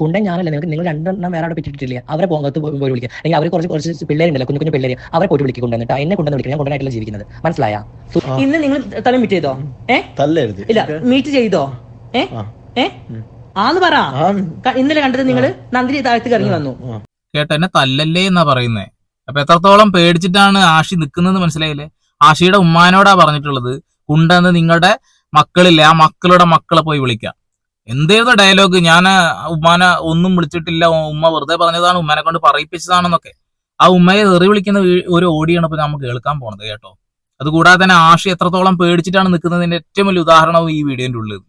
കുണ്ടൻ ഞാനല്ല നിങ്ങൾക്ക് നിങ്ങൾ രണ്ടെണ്ണം വേറെ അവിടെ പിറ്റിട്ടില്ലേ അവരെ പോകത്ത് പോയി പോയി വിളിക്കുക അല്ലെങ്കിൽ അവർ കുറച്ച് കുറച്ച് പിള്ളേരുണ്ടല്ലോ കുഞ്ഞു കുഞ്ഞു പിള്ളേര് അവരെ പോയിട്ട് വിളിക്കുക കൊണ്ടുവന്നിട്ട് എന്നെ കൊണ്ടുവന്ന് വിളിക്കുക ഞാൻ കൊണ്ടുവന്നായിട്ടല്ല ജീവിക്കുന്നത്. മനസ്സിലായോ? ഇന്ന് നിങ്ങൾ തല മീറ്റ് ചെയ്തോ? ഇല്ല മീറ്റ് ചെയ്തോ. ആന്ന് പറ. ഇന്നലെ കണ്ടത് നിങ്ങൾ നന്ദി താഴത്തേക്ക് കറങ്ങി വന്നു. കേട്ടോ എന്നെ തല്ലല്ലേ എന്നാ പറയുന്നേ. അപ്പൊ എത്രത്തോളം പേടിച്ചിട്ടാണ് ആഷി നിൽക്കുന്നത് മനസ്സിലായില്ലേ? ആഷിയുടെ ഉമ്മാനോടാ പറഞ്ഞിട്ടുള്ളത് കുണ്ടെന്ന് നിങ്ങളുടെ മക്കളില്ലേ ആ മക്കളുടെ മക്കളെ പോയി വിളിക്കാം. എന്തായിരുന്നു ഡയലോഗ് ഞാൻ ഉമ്മാനെ ഒന്നും വിളിച്ചിട്ടില്ല. ഉമ്മ വെറുതെ പറഞ്ഞതാണ്. ഉമ്മാനെ കൊണ്ട് പറയിപ്പിച്ചതാണെന്നൊക്കെ. ആ ഉമ്മയെ എറി വിളിക്കുന്ന ഒരു ഓടിയാണ് ഇപ്പൊ നമുക്ക് കേൾക്കാൻ പോണത് കേട്ടോ. അതുകൂടാതെ തന്നെ ആഷി എത്രത്തോളം പേടിച്ചിട്ടാണ് നിൽക്കുന്നതിന്റെ ഏറ്റവും വലിയ ഉദാഹരണവും ഈ വീഡിയോന്റെ ഉള്ളിൽ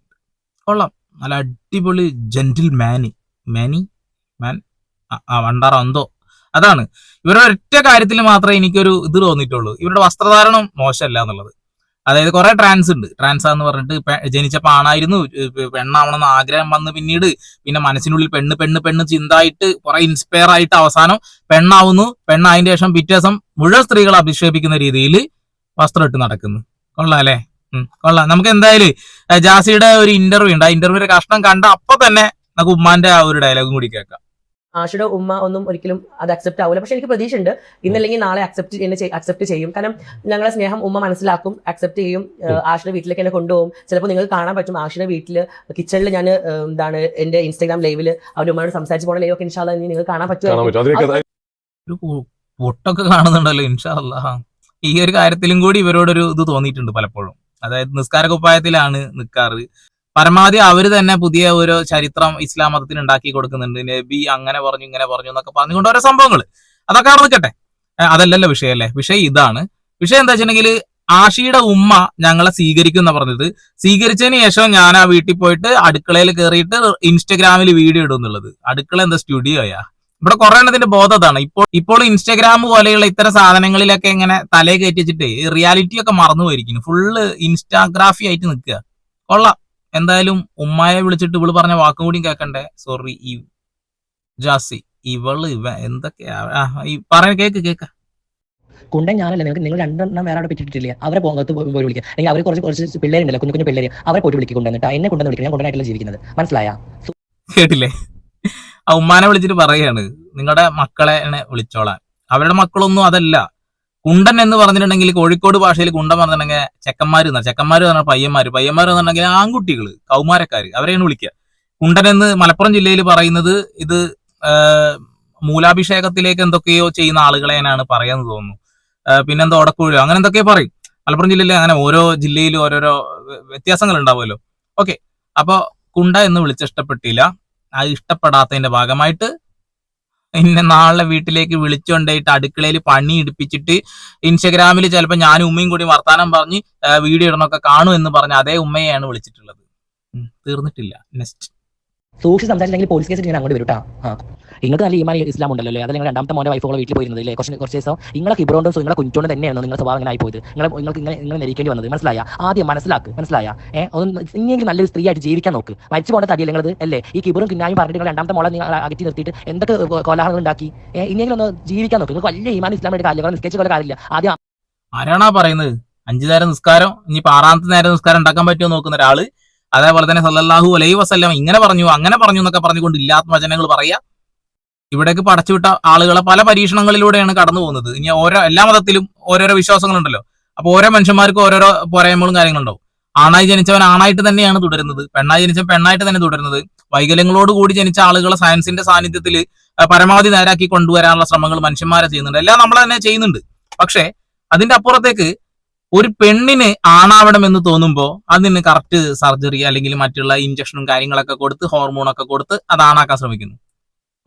കൊള്ളാം. നല്ല അടിപൊളി ജെന്റിൽ മാനി മാനി മാൻ വണ്ടാറ എന്തോ. അതാണ്. ഇവരുടെ ഒറ്റ കാര്യത്തിൽ മാത്രമേ എനിക്കൊരു ഇത് തോന്നിയിട്ടുള്ളൂ. ഇവരുടെ വസ്ത്രധാരണം മോശമല്ല എന്നുള്ളത്. അതായത് കുറെ ട്രാൻസ് ഉണ്ട്. ട്രാൻസ് എന്ന് പറഞ്ഞിട്ട് ജനിച്ചപ്പോൾ ആണായിരുന്നു പെണ്ണാവണമെന്ന് ആഗ്രഹം വന്ന് പിന്നീട് പിന്നെ മനസ്സിനുള്ളിൽ പെണ്ണ് പെണ്ണ് പെണ്ണ് ചിന്തായിട്ട് കുറെ ഇൻസ്പയർ ആയിട്ട് അവസാനം പെണ്ണാവുന്നു. പെണ്ണായതിനു ശേഷം പിറ്റേ ദിവസം മുഴുവൻ സ്ത്രീകൾ അഭിക്ഷേപിക്കുന്ന രീതിയിൽ വസ്ത്രം ഇട്ട് നടക്കുന്നു. കൊള്ളാം അല്ലേ? കൊള്ളാം. നമുക്ക് എന്തായാലും ജാസിയുടെ ഒരു ഇന്റർവ്യൂ ഉണ്ട്. ആ ഇന്റർവ്യൂവിന്റെ കഷ്ണം കണ്ട അപ്പൊ തന്നെ നമുക്ക് ഉമ്മാന്റെ ആ ഒരു ഡയലോഗും കൂടി കേൾക്കാം. ആഷയുടെ ഉമ്മ ഒന്നും ഒരിക്കലും അത് അക്സെപ്റ്റ് ആവില്ല പക്ഷെ എനിക്ക് പ്രതീക്ഷ ഉണ്ട് ഇന്നല്ലെങ്കിൽ നാളെ അക്സെപ്റ്റ് എന്നെ അക്സെപ്റ്റ് ചെയ്യും. കാരണം ഞങ്ങളെ സ്നേഹം ഉമ്മ മനസ്സിലാക്കും അക്സെപ്റ്റ് ചെയ്യും. ആഷയുടെ വീട്ടിലേക്ക് എന്നെ കൊണ്ടുപോകും. ചിലപ്പോൾ നിങ്ങൾക്ക് കാണാൻ പറ്റും. ആഷയുടെ വീട്ടിൽ കിച്ചണിൽ ഞാൻ എന്താണ് എന്റെ ഇൻസ്റ്റാഗ്രാം ലൈവിൽ അവരുടെ ഉമ്മയോട് സംസാരിച്ച് പോണ ലൈവ് ഒക്കെ ഇൻഷാല്ല നിങ്ങൾ കാണാൻ കാണാൻ പറ്റും. പൊട്ടൊക്കെ കാണുന്നുണ്ടല്ലോ ഇൻഷാല്ല ഈ ഒരു കാര്യത്തിലും കൂടി ഇവരോടൊരു ഇത് തോന്നിയിട്ടുണ്ട് പലപ്പോഴും. അതായത് നിസ്കാര കുപ്പായത്തിലാണ് നിൽക്കാറ് പരമാവധി അവർ തന്നെ പുതിയ ഒരു ചരിത്രം ഇസ്ലാം മതത്തിന് ഉണ്ടാക്കി കൊടുക്കുന്നുണ്ട്. നബി അങ്ങനെ പറഞ്ഞു ഇങ്ങനെ പറഞ്ഞു എന്നൊക്കെ പറഞ്ഞുകൊണ്ട് ഓരോ സംഭവങ്ങൾ അതൊക്കെ അവിടെ നിൽക്കട്ടെ അതല്ലല്ലോ വിഷയം അല്ലേ? വിഷയം ഇതാണ്. വിഷയം എന്താ വെച്ചിട്ടുണ്ടെങ്കിൽ ആഷിയുടെ ഉമ്മ ഞങ്ങളെ സ്വീകരിക്കും എന്ന് പറഞ്ഞത്. സ്വീകരിച്ചതിന് ശേഷം ഞാൻ ആ വീട്ടിൽ പോയിട്ട് അടുക്കളയിൽ കയറിയിട്ട് ഇൻസ്റ്റഗ്രാമിൽ വീഡിയോ ഇടും എന്നുള്ളത്. അടുക്കള എന്താ സ്റ്റുഡിയോയാ ഇവിടെ കുറെ എണ്ണത്തിന്റെ ബോധം അതാണ്. ഇപ്പോൾ ഇപ്പോൾ ഇൻസ്റ്റാഗ്രാം പോലെയുള്ള ഇത്തരം സാധനങ്ങളിലൊക്കെ ഇങ്ങനെ തലേ കയറ്റി വെച്ചിട്ട് റിയാലിറ്റി ഒക്കെ മറന്നു പോയിരിക്കുന്നു. ഫുള്ള് ഇൻസ്റ്റാഗ്രാഫി ആയിട്ട് നിൽക്കുക. കൊള്ളാം. എന്തായാലും ഉമ്മായെ വിളിച്ചിട്ട് ഇവൾ പറഞ്ഞ വാക്കും കൂടിയും കേൾക്കണ്ടേ സോറി ഈ ജാസി ഇവൾ ഇവ എന്തൊക്കെയാ ഈ പറയാൻ കേക്ക് കേക്ക. കുണ്ടൻ ഞാനല്ല നിങ്ങൾക്ക് നിങ്ങൾ രണ്ടെണ്ണം വേറെ അവിടെ പിറ്റിട്ടില്ലേ അവരെ പോകത്ത് പോയി പോയി വിളിക്കുക അല്ലെങ്കിൽ അവർ കുറച്ച് കുറച്ച് പിള്ളേരുണ്ടല്ലോ കുഞ്ഞു കുഞ്ഞു പിള്ളേര്. അവരെ പോയിട്ട് വിളിക്കുക കൊണ്ടുവന്നിട്ട് എന്നെ കൊണ്ടുവന്ന് വിളിക്കുക ഞാൻ കൊണ്ടായിട്ടല്ല ജീവിക്കുന്നത്. മനസ്സിലായ? കേട്ടില്ലേ? ആ ഉമ്മാനെ വിളിച്ചിട്ട് പറയാണ് നിങ്ങളുടെ മക്കളെ വിളിച്ചോളാൻ. അവരുടെ മക്കളൊന്നും അതല്ല. കുണ്ടൻ എന്ന് പറഞ്ഞിട്ടുണ്ടെങ്കിൽ കോഴിക്കോട് ഭാഷയിൽ കുണ്ടൻ പറഞ്ഞിട്ടുണ്ടെങ്കിൽ ചെക്കന്മാർ എന്നാ. ചെക്കന്മാർ പറഞ്ഞ പയ്യന്മാർ പയ്യന്മാര്. പറഞ്ഞിട്ടുണ്ടെങ്കിൽ ആൺകുട്ടികൾ കൗമാരക്കാർ അവരെയാണ് വിളിക്കുക. കുണ്ടൻ എന്ന് മലപ്പുറം ജില്ലയിൽ പറയുന്നത് ഇത് മൂലാഭിഷേകത്തിലേക്ക് എന്തൊക്കെയോ ചെയ്യുന്ന ആളുകളേനാണ് പറയാന്ന് തോന്നുന്നു. പിന്നെന്തോ ഒടക്കുഴലോ? അങ്ങനെ എന്തൊക്കെയോ പറയും. മലപ്പുറം ജില്ലയിലെ അങ്ങനെ ഓരോ ജില്ലയിലും ഓരോരോ വ്യത്യാസങ്ങൾ ഉണ്ടാവുമല്ലോ. ഓക്കെ. അപ്പോൾ കുണ്ട എന്ന് വിളിച്ചിഷ്ടപ്പെട്ടില്ല ആ ഇഷ്ടപ്പെടാത്തതിന്റെ ഭാഗമായിട്ട് എന്നെ നാളെ വീട്ടിലേക്ക് വിളിച്ചുകൊണ്ടായിട്ട് അടുക്കളയിൽ പണി ഇടിപ്പിച്ചിട്ട് ഇൻസ്റ്റഗ്രാമിൽ ചിലപ്പോൾ ഞാനും ഉമ്മയും കൂടി വർത്താനം പറഞ്ഞ് വീഡിയോ ഇടണമൊക്കെ കാണും എന്ന് പറഞ്ഞ അതേ ഉമ്മയെയാണ് വിളിച്ചിട്ടുള്ളത്. തീർന്നിട്ടില്ല. നെക്സ്റ്റ് സൂക്ഷിച്ച് സംസാരിച്ചില്ലെങ്കിൽ പോലീസ് കേസ് ഞാൻ അങ്ങോട്ട് വരും ആ. നിങ്ങൾക്ക് നല്ല ഈമാൻ ഇസ്ലാം ഉണ്ടല്ലോ അത് നിങ്ങൾ രണ്ടാമത്തെ മോന്റെ വൈഫോളെ വീട്ടിൽ പോയിരുന്നത് അല്ലേ? കുറച്ച് കുറച്ച് ദിവസം നിങ്ങളെ കിബ്രോണ്ടും നിങ്ങളെ കുഞ്ചോണ്ട് തന്നെയാണ് നിങ്ങളുടെ സ്വഭാവം ഇങ്ങനെ ആയിപ്പോയത്. നിങ്ങൾ നിങ്ങൾക്ക് ഇങ്ങനെ ഇങ്ങനെ നിരിക്കേണ്ടി വന്നത്. മനസ്സിലായ? ആദ്യം മനസ്സിലാക്ക്. മനസ്സിലായ? ഏഹ് ഒന്ന് ഇനിയെങ്കിലും നല്ലൊരു സ്ത്രീ ആയിട്ട് ജീവിക്കാൻ നോക്ക്. മരിച്ചു പോകേണ്ട തടി നിങ്ങളത്? അല്ലേ? ഈ കിബറും കിന്നായും പറഞ്ഞിട്ട് നിങ്ങൾ രണ്ടാമത്തെ മോളെ നിങ്ങൾ അകറ്റി നിർത്തിയിട്ട് എന്തൊക്കെ കോലാഹലങ്ങൾ ഉണ്ടാക്കി? ഇനിയെങ്കിലും ഒന്ന് ജീവിക്കാൻ നോക്ക്. നിങ്ങൾക്ക് വലിയ ഈമാൻ ഇസ്ലാമിന്റെ കാര്യങ്ങൾ നിസ്കരിച്ച പോലെ കാര്യമില്ല. ആദ്യം ആരാണാ പറയുന്നത്? അഞ്ചു നേരം നിസ്കാരം ഇനി ആറാമത്തെ നേരം നിസ്കാരം ഉണ്ടാക്കാൻ പറ്റുമോ നോക്കുന്ന ഒരാൾ അതേപോലെ തന്നെ സല്ലല്ലാഹു അലൈ വസല്ലം ഇങ്ങനെ പറഞ്ഞു അങ്ങനെ പറഞ്ഞു എന്നൊക്കെ പറഞ്ഞുകൊണ്ട് ഇല്ലാത്ത വചനങ്ങൾ പറയാ. ഇവിടേക്ക് പടച്ചുവിട്ട ആളുകളെ പല പരീക്ഷണങ്ങളിലൂടെയാണ് കടന്നു പോകുന്നത്. ഇനി ഓരോ എല്ലാ മതത്തിലും ഓരോരോ വിശ്വാസങ്ങളുണ്ടല്ലോ. അപ്പൊ ഓരോ മനുഷ്യന്മാർക്കും ഓരോരോ പോരായ്മകളും കാര്യങ്ങളുണ്ടാവും. ആണായി ജനിച്ചവൻ ആണായിട്ട് തന്നെയാണ് തുടരുന്നത്. പെണ്ണായി ജനിച്ചവൻ പെണ്ണായിട്ട് തന്നെ തുടരുന്നത്. വൈകല്യങ്ങളോട് കൂടി ജനിച്ച ആളുകളെ സയൻസിന്റെ സാന്നിധ്യത്തിൽ പരമാവധി നേരാക്കി കൊണ്ടുവരാനുള്ള ശ്രമങ്ങൾ മനുഷ്യന്മാരെ ചെയ്യുന്നുണ്ട്. എല്ലാം നമ്മൾ തന്നെ ചെയ്യുന്നുണ്ട്. പക്ഷേ അതിന്റെ അപ്പുറത്തേക്ക് ഒരു പെണ്ണിന് ആണാവണം എന്ന് തോന്നുമ്പോൾ അതിന് കറക്റ്റ് സർജറി അല്ലെങ്കിൽ മറ്റുള്ള ഇഞ്ചക്ഷനും കാര്യങ്ങളൊക്കെ കൊടുത്ത് ഹോർമോണൊക്കെ കൊടുത്ത് അത് ആണാക്കാൻ ശ്രമിക്കുന്നു.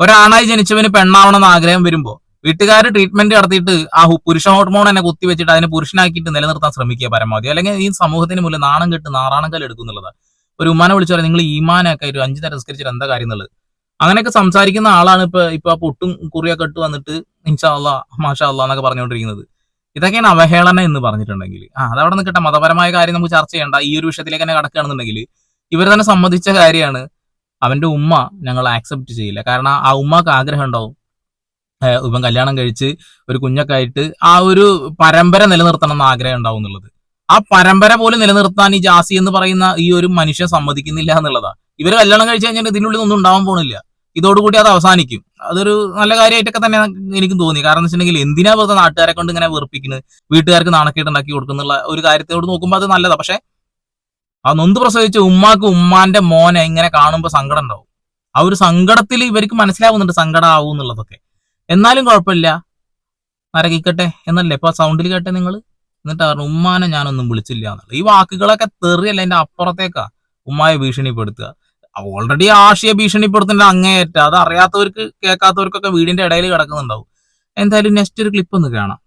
ഒരാണായി ജനിച്ചവന് പെണ്ണാവണം എന്ന് ആഗ്രഹം വരുമ്പോൾ വീട്ടുകാർ ട്രീറ്റ്മെന്റ് നടത്തിയിട്ട് ആ പുരുഷ ഹോർമോൺ തന്നെ കുത്തിവെച്ചിട്ട് അതിനെ പുരുഷനാക്കിയിട്ട് നിലനിർത്താൻ ശ്രമിക്കുക പരമാവധി. അല്ലെങ്കിൽ ഈ സമൂഹത്തിന് മുന്നിൽ നാണം കെട്ട് നാറാണം കല്ല് എടുക്കുന്നുള്ളതാണ് ഒരു ഉമ്മാനെ വിളിച്ചു പറയാം നിങ്ങൾ ഈമാനൊക്കെ ഒരു അഞ്ചു നേരം എന്താ കാര്യം എന്നുള്ളത്? അങ്ങനെയൊക്കെ സംസാരിക്കുന്ന ആളാണ് ഇപ്പൊ ഇപ്പൊ ആ പൊട്ടും കുറിയൊക്കെ ഇട്ട് വന്നിട്ട് ഇൻഷാ അള്ളാ മാഷാ അള്ളാ എന്നൊക്കെ പറഞ്ഞുകൊണ്ടിരിക്കുന്നത്. ഇതൊക്കെയാണ് അവഹേളന എന്ന് പറഞ്ഞിട്ടുണ്ടെങ്കിൽ. ആ അതവിടെ നിൽക്കട്ടെ മതപരമായ കാര്യം നമുക്ക് ചർച്ച ചെയ്യേണ്ട. ഈ ഒരു വിഷയത്തിലേക്ക് തന്നെ കടക്കുകയാണെന്നുണ്ടെങ്കിൽ ഇവർ തന്നെ സമ്മതിച്ച കാര്യമാണ് അവന്റെ ഉമ്മ ഞങ്ങൾ ആക്സെപ്റ്റ് ചെയ്യില്ല. കാരണം ആ ഉമ്മക്ക് ആഗ്രഹം ഉണ്ടാവും. ഇവൻ കല്യാണം കഴിച്ച് ഒരു കുഞ്ഞൊക്കെ ആയിട്ട് ആ ഒരു പരമ്പര നിലനിർത്തണം എന്ന് ആഗ്രഹം ഉണ്ടാവും എന്നുള്ളത്. ആ പരമ്പര പോലും നിലനിർത്താൻ ഈ ജാസി എന്ന് പറയുന്ന ഈ ഒരു മനുഷ്യൻ സമ്മതിക്കുന്നില്ല എന്നുള്ളതാ. ഇവർ കല്യാണം കഴിച്ചു കഴിഞ്ഞാൽ ഇതിനുള്ളിൽ ഒന്നും ഉണ്ടാവാൻ പോണില്ല. ഇതോടുകൂടി അത് അവസാനിക്കും. അതൊരു നല്ല കാര്യമായിട്ടൊക്കെ തന്നെ എനിക്കും തോന്നി. കാരണം വെച്ചിട്ടുണ്ടെങ്കിൽ എന്തിനാ വെറുതെ നാട്ടുകാരെ കൊണ്ട് ഇങ്ങനെ വെറുപ്പിക്കുന്നത് വീട്ടുകാർക്ക് നാണക്കേട്ട് ഉണ്ടാക്കി കൊടുക്കുന്നുള്ള ഒരു കാര്യത്തോട് നോക്കുമ്പോൾ അത് നല്ലതാണ് പക്ഷെ ആ നൊന്ത് പ്രസവിച്ച ഉമ്മാക്ക് ഉമ്മാന്റെ മോനെ ഇങ്ങനെ കാണുമ്പോൾ സങ്കടം ഉണ്ടാവും. ആ ഒരു സങ്കടത്തിൽ ഇവർക്ക് മനസ്സിലാവുന്നുണ്ട് സങ്കടം ആവും എന്നുള്ളതൊക്കെ. എന്നാലും കുഴപ്പമില്ല. നരകിക്കട്ടെ എന്നല്ലേ? ഇപ്പൊ സൗണ്ടിൽ കേട്ടെ നിങ്ങൾ എന്നിട്ട് പറഞ്ഞു ഉമ്മാനെ ഞാനൊന്നും വിളിച്ചില്ല എന്നുള്ളത്. ഈ വാക്കുകളൊക്കെ തെറിയല്ല എന്റെ അപ്പുറത്തേക്കാ ഉമ്മായെ ഭീഷണിപ്പെടുത്തുക. ഓൾറെഡി ആശയ ഭീഷണിപ്പെടുത്തേണ്ട അങ്ങേയറ്റ. അത് അറിയാത്തവർക്ക് കേൾക്കാത്തവർക്കൊക്കെ വീടിന്റെ ഇടയിൽ കിടക്കുന്നുണ്ടാവും. എന്തായാലും നെക്സ്റ്റ് ഒരു ക്ലിപ്പ് ഒന്ന് കാണാം.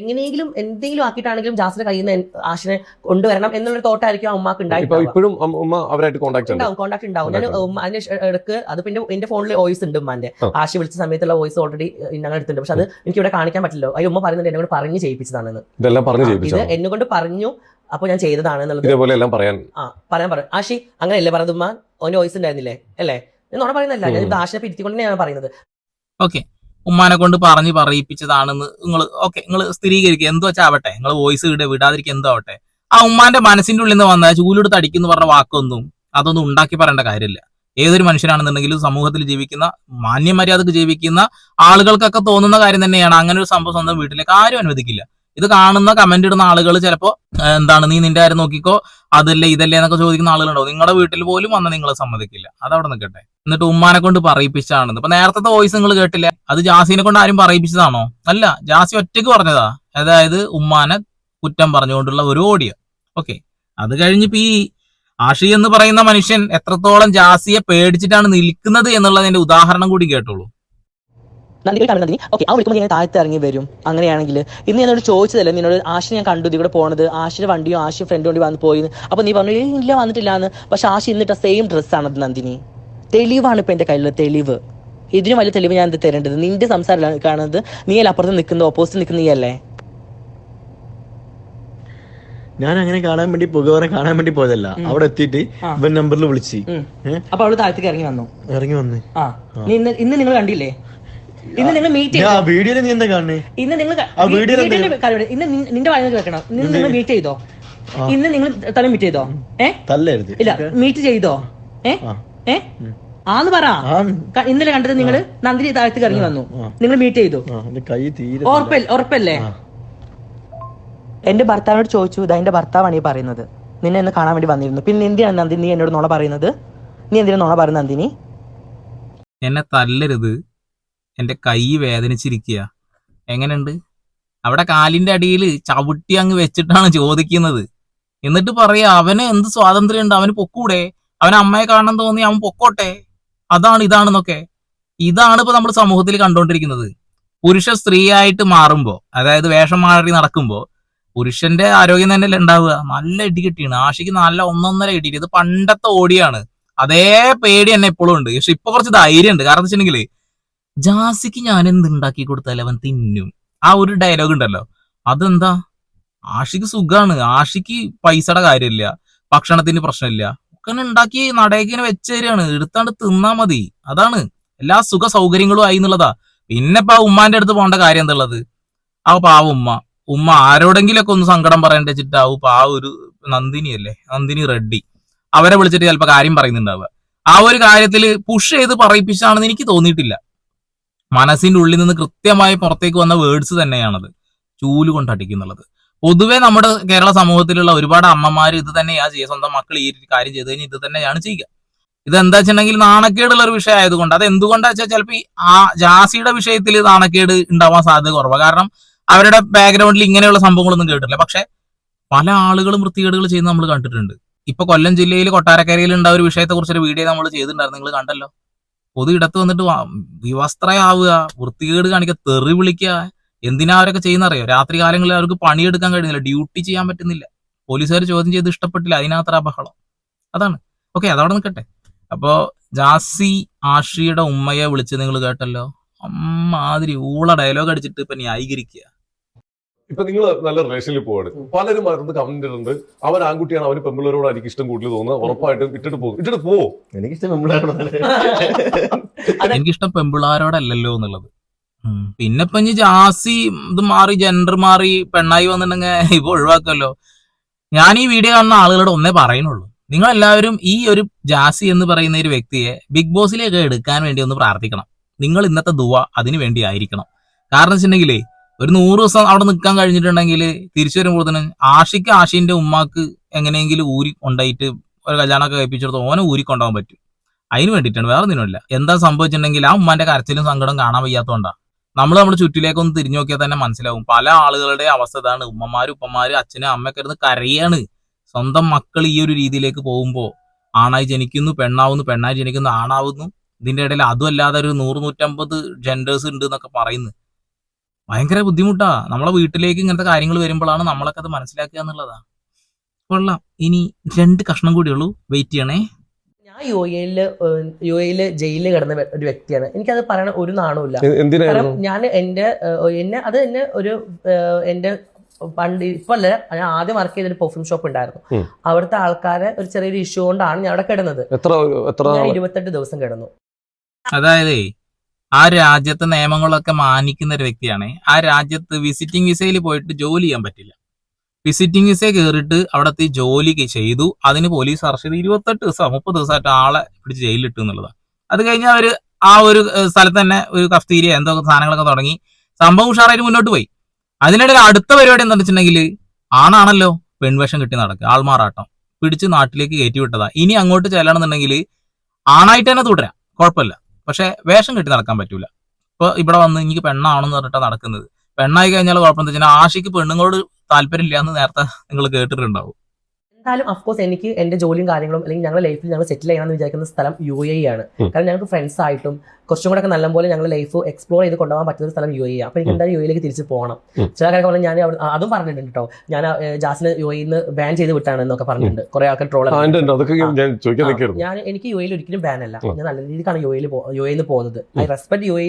എങ്ങനെയെങ്കിലും എന്തെങ്കിലും ആക്കിയിട്ടാണെങ്കിലും ജാസിന്റെ കയ്യിൽ നിന്ന് ആശിനെ കൊണ്ടുവരണം എന്നുള്ള തോട്ടായിരിക്കും അമ്മയ്ക്ക് ഇപ്പോഴും അമ്മ ഉമ്മ അവരായിട്ട് ഉണ്ടാവും കോൺടാക്ട് ഉണ്ടാവും. ഞാൻ അതിന് ഇടയ്ക്ക് അത് പിന്നെ എന്റെ ഫോണിൽ വോയിസ് ഉണ്ട് ഉമ്മാന്റെ. ആശി വിളിച്ച സമയത്തുള്ള വോയിസ് ഓൾറെഡി ഞങ്ങൾ എടുത്തിട്ടുണ്ട്. പക്ഷെ അത് എനിക്ക് ഇവിടെ കാണിക്കാൻ പറ്റില്ല അതിൽ ഉമ്മ പറയുന്നുണ്ട് എന്നെ കൊണ്ട് പറഞ്ഞ് ചെയ്യിപ്പിച്ചതാണെന്ന്. ഇതെല്ലാം പറഞ്ഞു ഇത് എന്നെ കൊണ്ട് പറഞ്ഞു അപ്പൊ ഞാൻ ചെയ്തതാണ് എന്നുള്ളത് ഇതേപോലെ എല്ലാം പറയാൻ ആ പറയാൻ പറയാം ആഷി അങ്ങനെയല്ലേ പറഞ്ഞത് ഉമ്മ ഓന്റെ വോയിസ് ഉണ്ടായിരുന്നില്ലേ? അല്ലേ? ഞാൻ നോണ പറയുന്നില്ല ഞാൻ ആശിനെ പിരിച്ചുകൊണ്ട് ഞാൻ പറയുന്നത്. ഓക്കെ. ഉമ്മാനെ കൊണ്ട് പറഞ്ഞ് പറയിപ്പിച്ചതാണെന്ന് നിങ്ങൾ ഓക്കെ നിങ്ങൾ സ്ഥിരീകരിക്കുക എന്തോ വെച്ചാവട്ടെ? നിങ്ങൾ വോയിസ് വിടുക വിടാതിരിക്കുക എന്തോ ആവട്ടെ? ആ ഉമ്മാന്റെ മനസ്സിന്റെ ഉള്ളിൽ നിന്ന് വന്ന ചൂലെടുത്ത് അടിക്കുന്നു പറഞ്ഞ വാക്കൊന്നും അതൊന്നും ഉണ്ടാക്കി പറയേണ്ട കാര്യമില്ല. ഏതൊരു മനുഷ്യനാണെന്നുണ്ടെങ്കിലും സമൂഹത്തിൽ ജീവിക്കുന്ന മാന്യമര്യാദക്ക് ജീവിക്കുന്ന ആളുകൾക്കൊക്കെ തോന്നുന്ന കാര്യം തന്നെയാണ്. അങ്ങനെ ഒരു സംഭവം സ്വന്തം വീട്ടിലേക്ക് ആരും അനുവദിക്കില്ല. ഇത് കാണുന്ന കമന്റ് ഇടുന്ന ആളുകൾ ചിലപ്പോ എന്താണ് നീ നിന്റെ കാര്യം നോക്കിക്കോ അതല്ലേ ഇതല്ലേ എന്നൊക്കെ ചോദിക്കുന്ന ആളുകളുണ്ടാവും. നിങ്ങളുടെ വീട്ടിൽ പോലും വന്ന് നിങ്ങൾ സമ്മതിക്കില്ല. അത് അവിടെ നിൽക്കട്ടെ എന്നിട്ട് ഉമ്മാനെ കൊണ്ട് പറയിപ്പിച്ചാണെന്ന്. ഇപ്പൊ നേരത്തെ വോയിസ് നിങ്ങൾ കേട്ടില്ല. അത് ജാസിനെ കൊണ്ട് ആരും പറയിപ്പിച്ചതാണോ? അല്ല ജാസി ഒറ്റയ്ക്ക് പറഞ്ഞതാ. അതായത് ഉമ്മാനെ കുറ്റം പറഞ്ഞുകൊണ്ടുള്ള ഒരു ഓഡിയോ ഓക്കെ അത് കഴിഞ്ഞിപ്പോ ഈ ആഷി എന്ന് പറയുന്ന മനുഷ്യൻ എത്രത്തോളം ജാസിയെ പേടിച്ചിട്ടാണ് നിൽക്കുന്നത് എന്നുള്ളതിന്റെ ഉദാഹരണം കൂടി കേട്ടോളൂ. നന്ദി കണ്ടു നന്ദി ഓക്കെ ആ വിളിക്കുമ്പോൾ ഞാൻ താഴത്ത് ഇറങ്ങി വരും. അങ്ങനെയാണെങ്കിൽ ഇന്ന് ഞാനോട് ചോദിച്ചതല്ലേ നിന്നോട് ആശ ഞാൻ കണ്ടു ഇതിവിടെ പോണത്. ആശയുടെ വണ്ടിയും ആശയ ഫ്രണ്ട് വണ്ടി വന്ന് പോയി അപ്പൊ നീ പറഞ്ഞു ഇല്ല വന്നിട്ടില്ല എന്ന് പക്ഷെ ആശി ഇന്നിട്ട സെയിം ഡ്രസ്സാണത് നന്ദിനി. തെളിവാണ് ഇപ്പൊ എന്റെ കയ്യിലുള്ള തെളിവ്. ഇതിന് വലിയ തെളിവ് ഞാൻ എന്ത് തരേണ്ടത്? നിന്റെ സംസാരം കാണുന്നത് നീ അല്ല അപ്പുറത്ത് നിൽക്കുന്നത് ഓപ്പോസിറ്റ് നിൽക്കുന്ന നീ അല്ലേ ഞാൻ അങ്ങനെ കാണാൻ വേണ്ടി പുകവറ കാണാൻ വേണ്ടി പോയതല്ല. അവിടെ എത്തിയിട്ട് ഇവൻ നമ്പറിൽ വിളിച്ചു? അപ്പൊ അവൾ താഴത്തേക്ക് ഇറങ്ങി വന്നു. ഇറങ്ങി വന്നു. ഇന്ന് നിങ്ങൾ കണ്ടില്ലേ? ഇന്ന് നിങ്ങൾ മീറ്റ് ചെയ്തോ? വീഡിയോയിൽ നീ എന്താ കാണുന്നത് ഇന്ന് നിങ്ങൾ ആ വീഡിയോ ഇന്ന് നിന്റെ വായന കേൾക്കണം ഇന്ന് നിങ്ങൾ മീറ്റ് ചെയ്തോ? ഇന്ന് നിങ്ങൾ തല മീറ്റ് ചെയ്തോ? ഏ? തല്ലരുത്. ഇല്ല മീറ്റ് ചെയ്തോ? ഏ? ആ. ഏ? ആന്ന് പറ. ഇന്നലെ കണ്ടത് നിങ്ങൾ നന്ദിനി താഴത്തേക്ക് ഇറങ്ങി വന്നു. നിങ്ങൾ മീറ്റ് ചെയ്തു. എന്റെ കൈ തീരെ ഉറപ്പല്ലേ. എന്റെ ഭർത്താവിനോട് ചോദിച്ചു ഇതാ എന്റെ ഭർത്താവാണ് ഈ പറയുന്നത്. നിന്നെ ഒന്ന് കാണാൻ വേണ്ടി വന്നിരുന്നു. പിന്നെ എന്തിനാണ് നന്ദിനി നീ എന്നോട് നോളെ പറയുന്നത്? നീ എന്തിനാ നോളെ പറയുന്നത് നന്ദിനി? എന്നെ തല്ലരുത്. എന്റെ കൈ വേദനിച്ചിരിക്കുക എങ്ങനെയുണ്ട്? അവിടെ കാലിന്റെ അടിയിൽ ചവിട്ടി അങ്ങ് വെച്ചിട്ടാണ് ചോദിക്കുന്നത്. എന്നിട്ട് പറയാ അവന് എന്ത് സ്വാതന്ത്ര്യം ഉണ്ട് അവന് പൊക്കൂടെ? അവൻ അമ്മയെ കാണാൻ തോന്നി അവൻ പൊക്കോട്ടെ? അതാണ് ഇതാണെന്നൊക്കെ. ഇതാണ് ഇപ്പൊ നമ്മൾ സമൂഹത്തിൽ കണ്ടുകൊണ്ടിരിക്കുന്നത്. പുരുഷ സ്ത്രീയായിട്ട് മാറുമ്പോ അതായത് വേഷം മാറി നടക്കുമ്പോ പുരുഷന്റെ ആരോഗ്യം തന്നെ ഉണ്ടാവുക? നല്ല ഇടി കിട്ടിയാണ്. ആഷിക്ക് നല്ല ഒന്നൊന്നര കിട്ടിയിട്ട് ഇത് പണ്ടത്തെ ഓടിയാണ്. അതേ പേടി തന്നെ ഇപ്പോഴും ഉണ്ട്. പക്ഷെ ഇപ്പൊ കുറച്ച് ധൈര്യമുണ്ട്. കാരണം വെച്ചിട്ടുണ്ടെങ്കിൽ ജാസിക്ക് ഞാൻ എന്ത് ഉണ്ടാക്കി കൊടുത്താലും അവൻ തിന്നും. ആ ഒരു ഡയലോഗ് ഉണ്ടല്ലോ. അതെന്താ? ആഷിക്ക് സുഖാണ്. ആഷിക്ക് പൈസയുടെ കാര്യമില്ല. ഭക്ഷണത്തിന് പ്രശ്നമില്ല. ഒക്കെ ഉണ്ടാക്കി നടയക്കിനെ വെച്ചേരാണ് എടുത്താണ്ട് തിന്നാ മതി. അതാണ്. എല്ലാ സുഖ സൗകര്യങ്ങളും ആയി എന്നുള്ളതാ. പിന്നെ ഇപ്പൊ ആ ഉമ്മാന്റെ അടുത്ത് പോകേണ്ട കാര്യം എന്തുള്ളത് ആ പാവ ഉമ്മ. ഉമ്മ ആരോടെങ്കിലൊക്കെ ഒന്ന് സങ്കടം പറയേണ്ട വെച്ചിട്ടാവും ആ ഒരു നന്ദിനി അല്ലേ നന്ദിനി റെഡ്ഡി. അവരെ വിളിച്ചിട്ട് ചിലപ്പോ കാര്യം പറയുന്നുണ്ടാവുക. ആ ഒരു കാര്യത്തിൽ പുഷ് ചെയ്ത് പറയിപ്പിച്ചാണെന്ന് എനിക്ക് തോന്നിയിട്ടില്ല. മനസ്സിന്റെ ഉള്ളിൽ നിന്ന് കൃത്യമായി പുറത്തേക്ക് വന്ന വേർഡ്സ് തന്നെയാണത്. ചൂൽ കൊണ്ട് അടിക്കുന്നുള്ളത്. പൊതുവെ നമ്മുടെ കേരള സമൂഹത്തിലുള്ള ഒരുപാട് അമ്മമാർ ഇത് തന്നെയാണ് ചെയ്യുക. സ്വന്തം മക്കൾ ഈ ഒരു കാര്യം ചെയ്ത് കഴിഞ്ഞാൽ ഇത് തന്നെയാണ് ചെയ്യുക. ഇതെന്താ വെച്ചിട്ടുണ്ടെങ്കിൽ നാണക്കേടുള്ള ഒരു വിഷയം ആയതുകൊണ്ട്. അത് എന്തുകൊണ്ടാ വെച്ചാൽ ചിലപ്പോൾ ആ ജാസിയുടെ വിഷയത്തിൽ നാണക്കേട് ഉണ്ടാവാൻ സാധ്യത കുറവാണ് കാരണം അവരുടെ ബാക്ക്ഗ്രൗണ്ടിൽ ഇങ്ങനെയുള്ള സംഭവങ്ങളൊന്നും കേട്ടില്ല പക്ഷെ പല ആളുകളും വൃത്തികേടുകൾ ചെയ്യുന്നത് നമ്മൾ കണ്ടിട്ടുണ്ട്. ഇപ്പൊ കൊല്ലം ജില്ലയിൽ കൊട്ടാരക്കരയിൽ ഉണ്ടായ ഒരു വിഷയത്തെ കുറിച്ചൊരു വീഡിയോ നമ്മൾ ചെയ്തിട്ടുണ്ടായിരുന്നു. നിങ്ങൾ കണ്ടല്ലോ? പൊതു ഇടത്ത് വന്നിട്ട് വിവസ്ത്രയാവുക വൃത്തികേട് കാണിക്കുക തെറി വിളിക്കുക എന്തിനാ അവരൊക്കെ ചെയ്യുന്നറിയോ? രാത്രി കാലങ്ങളിൽ അവർക്ക് പണിയെടുക്കാൻ കഴിയുന്നില്ല ഡ്യൂട്ടി ചെയ്യാൻ പറ്റുന്നില്ല. പോലീസുകാർ ചോദ്യം ചെയ്ത് ഇഷ്ടപ്പെട്ടില്ല അതിനകത്ത് ബഹളം അതാണ്. ഓക്കെ അതവിടെ നിൽക്കട്ടെ. അപ്പോ ജാസി ആഷിയുടെ ഉമ്മയെ വിളിച്ച് നിങ്ങൾ കേട്ടല്ലോ? അമ്മാതിരി ഊള ഡയലോഗ് അടിച്ചിട്ട് ഇപ്പൊ ന്യായീകരിക്കുക. ഇപ്പൊ നിങ്ങൾ നല്ല റിലേഷനിൽ പോവാണ്. പലരും മറന്ന് കമന്റ് ഇടുന്നുണ്ട്. അവൻ ആൺകുട്ടിയാണ് അവന് പെമ്പിളരോട് എനിക്ക് ഇഷ്ടം കൂടുതൽ തോന്നുന്നത് ഉറപ്പായിട്ടും ഇട്ടിട്ട് പോകും. ഇട്ടിട്ട് പോ എനിക്കിഷ്ടം എനിക്ക് എനിക്കിഷ്ടം പെമ്പിളാരോടല്ലല്ലോ എന്നുള്ളത്. പിന്നെ ഇപ്പൊ ഇനി ജാസി ഇത് മാറി ജെൻഡർ മാറി പെണ്ണായി വന്നിട്ടുണ്ടെങ്കിൽ ഇപ്പൊ ഒഴിവാക്കല്ലോ. ഞാൻ ഈ വീഡിയോ കാണുന്ന ആളുകളോട് ഒന്നേ പറയുന്നുള്ളൂ. നിങ്ങൾ എല്ലാവരും ഈ ഒരു ജാസി എന്ന് പറയുന്ന ഒരു വ്യക്തിയെ ബിഗ് ബോസിലേക്ക് എടുക്കാൻ വേണ്ടി ഒന്ന് പ്രാർത്ഥിക്കണം. നിങ്ങൾ ഇന്നത്തെ ദുവ അതിനു വേണ്ടി ആയിരിക്കണം. കാരണം വെച്ചിട്ടുണ്ടെങ്കിലേ ഒരു നൂറ് ദിവസം അവിടെ നിൽക്കാൻ കഴിഞ്ഞിട്ടുണ്ടെങ്കിൽ തിരിച്ചു വരുമ്പോൾ തന്നെ ആഷിക്ക് ആഷിന്റെ ഉമ്മാക്ക് എങ്ങനെയെങ്കിലും ഊരി കൊണ്ടായിട്ട് ഒരു കല്യാണമൊക്കെ കഴിപ്പിച്ചെടുത്ത് ഓനെ ഊരി കൊണ്ടുപോകാൻ പറ്റും. അതിന് വേണ്ടിയിട്ടാണ് വേറെ ഒന്നിനുമില്ല എന്താ സംഭവിച്ചിട്ടുണ്ടെങ്കിൽ ആ ഉമ്മാന്റെ കരച്ചിലും സങ്കടം കാണാൻ വയ്യാത്തതുകൊണ്ടാണ് നമ്മൾ നമ്മുടെ ചുറ്റിലേക്ക് ഒന്ന് തിരിഞ്ഞു നോക്കിയാൽ തന്നെ മനസ്സിലാവും. പല ആളുകളുടെ അവസ്ഥ ഇതാണ്. ഉമ്മമാരും ഉപ്പമാരും അച്ഛനും അമ്മയൊക്കെ ഇരുന്ന് കരയാണ്. സ്വന്തം മക്കൾ ഈ ഒരു രീതിയിലേക്ക് പോകുമ്പോൾ ആണായി ജനിക്കുന്നു പെണ്ണാവുന്നു പെണ്ണായി ജനിക്കുന്നു ആണാവുന്നു. ഇതിന്റെ ഇടയിൽ അതും അല്ലാതെ ഒരു നൂറ് നൂറ്റമ്പത് ജെൻഡേഴ്സ് ഉണ്ട് എന്നൊക്കെ പറയുന്നു. ഭയങ്കര ബുദ്ധിമുട്ടാ. നമ്മളെ വീട്ടിലേക്ക് ഇങ്ങനത്തെ കാര്യങ്ങൾ വരുമ്പോഴാണ് നമ്മളൊക്കെ അത് മനസ്സിലാക്കുക എന്നുള്ളതാ. കൊള്ളാം. ഇനി രണ്ട് കഷ്ണം കൂടിയുള്ളൂ ഉള്ളൂ. വെയിറ്റ് ചെയ്യണേ. ഞാൻ യു എയിൽ യു എയിൽ ജയിലിൽ കിടന്ന ഒരു വ്യക്തിയാണ്. എനിക്കത് പറയണ ഒരു നാണമില്ല കാരണം ഞാൻ എന്റെ ഏഹ്, എന്നെ അത് എന്നെ ഒരു എന്റെ പണ്ട് ഇപ്പൊ അല്ല ഞാൻ ആദ്യം വർക്ക് ചെയ്ത ഒരു പെർഫ്യൂം ഷോപ്പ് ഉണ്ടായിരുന്നു. അവിടുത്തെ ആൾക്കാരെ ഒരു ചെറിയൊരു ഇഷ്യൂ കൊണ്ടാണ് ഞാൻ അവിടെ കിടന്നത്. എത്ര എത്ര ഞാൻ നാൾ? ഇരുപത്തെട്ട് ദിവസം കിടന്നു. അതായത് ആ രാജ്യത്തെ നിയമങ്ങളൊക്കെ മാനിക്കുന്ന ഒരു വ്യക്തിയാണ്. ആ രാജ്യത്ത് വിസിറ്റിംഗ് വിസയിൽ പോയിട്ട് ജോലി ചെയ്യാൻ പറ്റില്ല. വിസിറ്റിംഗ് വിസ കയറിയിട്ട് അവിടത്തെ ജോലി ചെയ്തു. അതിന് പോലീസ് അറസ്റ്റ് ചെയ്ത് ഇരുപത്തെട്ട് ദിവസം മുപ്പത് ദിവസമായിട്ട് ആളെ പിടിച്ച് ജയിലിലിട്ടു എന്നുള്ളതാണ്. അത് കഴിഞ്ഞ് അവർ ആ ഒരു സ്ഥലത്ത് തന്നെ ഒരു കഫ്തീരിയ എന്തോ സാധനങ്ങളൊക്കെ തുടങ്ങി. സംഭവം ഉഷാറായിട്ട് മുന്നോട്ട് പോയി. അതിനിടയിൽ അടുത്ത പരിപാടി എന്താണെന്ന് വെച്ചിട്ടുണ്ടെങ്കിൽ ആണാണല്ലോ പെൺവേഷം കിട്ടി നടക്കുക ആൾമാറാട്ടം. പിടിച്ച് നാട്ടിലേക്ക് കയറ്റി വിട്ടതാ. ഇനി അങ്ങോട്ട് ചെല്ലണമെന്നുണ്ടെങ്കിൽ ആണായിട്ട് തന്നെ തുടരാം. കുഴപ്പമില്ല. പക്ഷെ വേഷം കെട്ടി നടക്കാൻ പറ്റൂല. ഇപ്പൊ ഇവിടെ വന്ന് എനിക്ക് പെണ്ണാണെന്ന് പറഞ്ഞിട്ടാണ് നടക്കുന്നത്. പെണ്ണായി കഴിഞ്ഞാൽ കുഴപ്പമെന്ന് വെച്ചാൽ ആഷിക്ക് പെണ്ണുങ്ങളോട് താല്പര്യം ഇല്ല എന്ന് നേരത്തെ നിങ്ങൾ കേട്ടിട്ടുണ്ടാവും. എന്തായാലും അഫ്കോഴ്സ് എനിക്ക് എന്റെ ജോലിയും കാര്യങ്ങളും അല്ലെങ്കിൽ ഞങ്ങളുടെ ലൈഫിൽ ഞങ്ങൾ സെറ്റിൽ ചെയ്യണമെന്ന് വിചാരിക്കുന്ന സ്ഥലം യു എ ആണ് കാരണം ഞങ്ങൾക്ക് ഫ്രണ്ട്സ് ആയിട്ടും കുറച്ചും കൂടെ ഒക്കെ നല്ലപോലെ ഞങ്ങളുടെ ലൈഫ് എക്സ്പ്ലോർ ചെയ്ത് കൊണ്ടുപോകാൻ പറ്റുന്ന സ്ഥലം യു എ അപ്പൊ എനിക്ക് ഉം. എന്തായാലും യു എയിലേക്ക് തിരിച്ച് പോകണം ചില കാര്യങ്ങൾ ഞാൻ അതും പറഞ്ഞിട്ടുണ്ട് കേട്ടോ ഞാൻ ജാസിന് യു എന്ന് ബാൻ ചെയ്ത് വിട്ടാണ് എന്നൊക്കെ പറഞ്ഞിട്ടുണ്ട് കുറെ ആൾക്കാർ ട്രോൾ ഞാൻ എനിക്ക് യു എയിൽ ഒരിക്കലും ബാൻ അല്ല ഞാൻ നല്ല രീതിക്കാണ് യു എയിൽ യു എന്ന് പോകുന്നത് I respect you a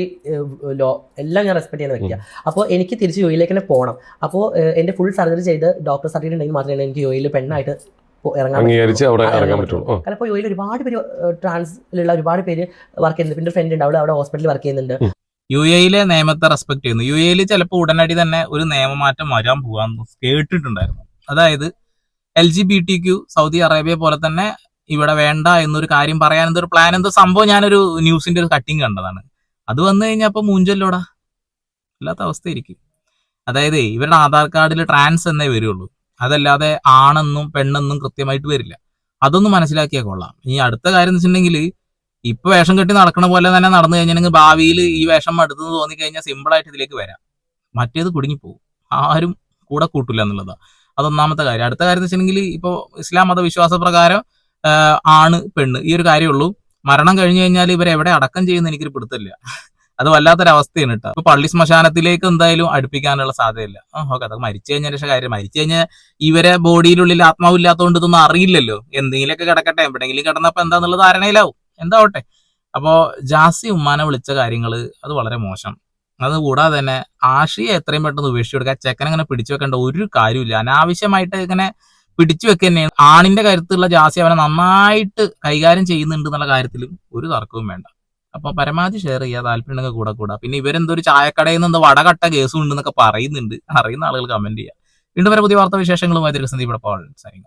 law എല്ലാം ഞാൻ റെസ്പെക്ട് ചെയ്യുന്ന വ്യക്തിയാണ് അപ്പോൾ എനിക്ക് തിരിച്ച് യു എയിലേക്ക് തന്നെ പോകണം അപ്പോൾ എന്റെ ഫുൾ സർജറി ചെയ്ത് ഡോക്ടർ സർട്ടിഫിക്കറ്റ് ഉണ്ടെങ്കിൽ മാത്രമേ എനിക്ക് യു എയിൽ പെണ്ണായിട്ട് ഇറങ്ങാൻ അംഗീകരിച്ച് അവിടെ ഇറങ്ങാൻ പറ്റുള്ളൂ. കാരണം ഇപ്പോൾ യു എയിൽ ഒരുപാട് പേര് ട്രാൻസിലുള്ള ഒരുപാട് പേര് വർക്ക് ചെയ്യുന്നുണ്ട്. പിന്നെ ഫ്രണ്ട് ഉണ്ട്. അവിടെ അവിടെ ഹോസ്പിറ്റലിൽ വർക്ക് ചെയ്യുന്നുണ്ട്. യു എയിലെ നിയമത്തെ റെസ്പെക്ട് ചെയ്യുന്നു. യു എയിൽ ചിലപ്പോൾ ഉടനടി തന്നെ ഒരു നിയമമാറ്റം വരാൻ പോകാൻ കേട്ടിട്ടുണ്ടായിരുന്നു. അതായത് L G B T Q Saudi Arabia പോലെ തന്നെ ഇവിടെ വേണ്ട എന്നൊരു കാര്യം പറയാൻ എന്തൊരു പ്ലാൻ എന്തോ സംഭവം ഞാനൊരു ന്യൂസിന്റെ ഒരു കട്ടിങ് കണ്ടതാണ്. അത് വന്നു കഴിഞ്ഞപ്പോൾ മൂഞ്ചല്ലോടാ? അല്ലാത്ത അവസ്ഥയായിരിക്കും. അതായത് ഇവരുടെ ആധാർ കാർഡിൽ ട്രാൻസ് എന്നേ വരുള്ളൂ. അതല്ലാതെ ആണെന്നും പെണ്ണെന്നും കൃത്യമായിട്ട് വരില്ല. അതൊന്നും മനസ്സിലാക്കിയാൽ കൊള്ളാം. ഇനി അടുത്ത കാര്യം എന്ന് വെച്ചിട്ടുണ്ടെങ്കിൽ ഇപ്പൊ വേഷം കെട്ടി നടക്കണ പോലെ തന്നെ നടന്നു കഴിഞ്ഞിട്ടുണ്ടെങ്കിൽ ഭാവിയിൽ ഈ വേഷം അടുത്തെന്ന് സിമ്പിൾ ആയിട്ട് ഇതിലേക്ക് വരാം. മറ്റേത് കുടുങ്ങിപ്പോകും ആരും കൂടെ കൂട്ടില്ല എന്നുള്ളതാണ് അതൊന്നാമത്തെ കാര്യം. അടുത്ത കാര്യം എന്ന് വെച്ചിട്ടുണ്ടെങ്കിൽ ഇപ്പോൾ ഇസ്ലാം മതവിശ്വാസ പ്രകാരം ആണ് പെണ്ണ്. ഈ ഒരു കാര്യമുള്ളൂ മരണം കഴിഞ്ഞു കഴിഞ്ഞാൽ ഇവരെവിടെ അടക്കം ചെയ്യുന്ന എനിക്കൊരു പിടുത്തില്ല അത് വല്ലാത്തൊരവസ്ഥയാണ് കേട്ടോ ഇപ്പൊ പള്ളി ശ്മശാനത്തിലേക്ക് എന്തായാലും അടുപ്പിക്കാനുള്ള സാധ്യതയില്ല. ഓക്കെ അതൊക്കെ മരിച്ചു കഴിഞ്ഞ ശേഷം കാര്യം മരിച്ചു കഴിഞ്ഞാൽ ഇവരെ ബോഡിയിലുള്ളിൽ ആത്മാവില്ലാത്തതുകൊണ്ട് ഇതൊന്നും അറിയില്ലല്ലോ. എന്തെങ്കിലുമൊക്കെ കിടക്കട്ടെ എവിടെയെങ്കിലും കിടന്നപ്പോ എന്താന്നുള്ള ധാരണയിലാവും. എന്താവട്ടെ. അപ്പോ ജാസി ഉമ്മാനെ വിളിച്ച കാര്യങ്ങൾ അത് വളരെ മോശം. അത് കൂടാതെ തന്നെ ആഷിയെ എത്രയും പെട്ടെന്ന് ഉപേക്ഷിച്ച് കൊടുക്കുക. ചെക്കൻ അങ്ങനെ പിടിച്ചു വെക്കേണ്ട ഒരു കാര്യമില്ല അനാവശ്യമായിട്ട് ഇങ്ങനെ പിടിച്ചു വെക്കുക ആണിന്റെ കരുത്തുള്ള ജാസി അവനെ നന്നായിട്ട് കൈകാര്യം ചെയ്യുന്നുണ്ട് എന്നുള്ള കാര്യത്തിലും ഒരു തർക്കവും വേണ്ട. അപ്പൊ പരമാവധി ഷെയർ ചെയ്യുക താല്പര്യമുണ്ടെങ്കിൽ കൂടെ കൂടാ. പിന്നെ ഇവരെന്തോ ഒരു ചായക്കടയിൽ നിന്ന് വടകട്ട കേസും ഉണ്ടെന്നൊക്കെ പറയുന്നുണ്ട്. അറിയുന്ന ആളുകൾ കമന്റ് ചെയ്യുക. വീണ്ടും വരെ പുതിയ വാർത്താ വിശേഷങ്ങളുമായി തിരുസന്ധി ഇവിടെ പോകാൻ സൈനിങ്